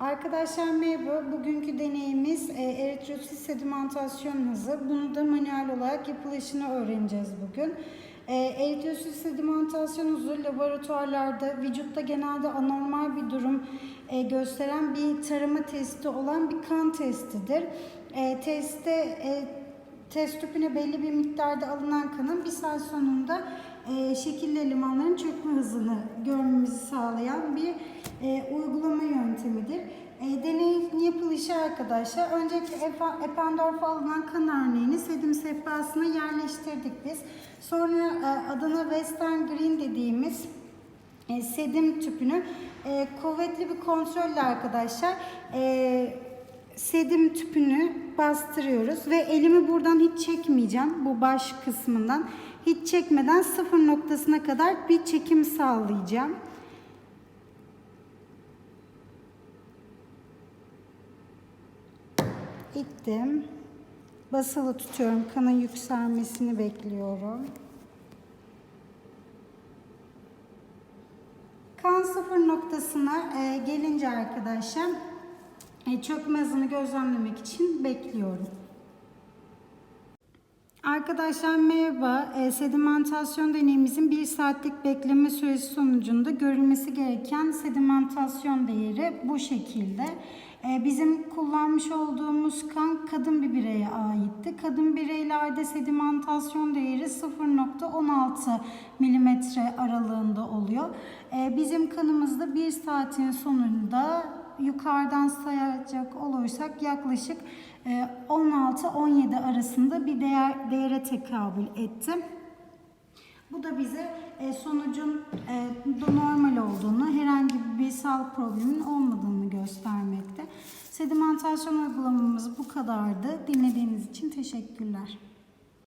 Arkadaşlar merhaba. Bugünkü deneyimiz e, eritrosit sedimentasyon hızı. Bunu da manuel olarak yapılışını öğreneceğiz bugün. E, eritrosit sedimentasyon hızı laboratuvarlarda vücutta genelde anormal bir durum e, gösteren bir tarama testi olan bir kan testidir. E, testte e, test tüpüne belli bir miktarda alınan kanın bir saat sonunda e, şekilli elemanların çökme hızını görmemizi sağlayan bir e, uygulama yöntemidir. E, deneyin yapılışı arkadaşlar. Öncelikle Eppendorf alınan kan örneğini sedim sehpasına yerleştirdik biz. Sonra e, adına Western Green dediğimiz e, sedim tüpünü e, kuvvetli bir kontrolle arkadaşlar e, sedim tüpünü bastırıyoruz ve elimi buradan hiç çekmeyeceğim bu baş kısmından hiç çekmeden sıfır noktasına kadar bir çekim sağlayacağım. İttim. Basılı tutuyorum. Kanın yükselmesini bekliyorum. Kan sıfır noktasına e, gelince arkadaşlar çökme hızını gözlemlemek için bekliyorum. Arkadaşlar merhaba. E, sedimentasyon deneyimizin bir saatlik bekleme süresi sonucunda görülmesi gereken sedimentasyon değeri bu şekilde. E, bizim kullanmış olduğumuz kan kadın bir bireye aitti. Kadın bireylerde sedimentasyon değeri 0.16 milimetre aralığında oluyor. E, bizim kanımızda bir saatin sonunda yukarıdan sayacak olursak yaklaşık e, 16-17 arasında bir değer değere tekabül etti. Bu da bize e, sonucun e, normal olduğunu, herhangi bir sağlık probleminin olmadığını göstermekte. Sedimentasyon uygulamamız bu kadardı. Dinlediğiniz için teşekkürler.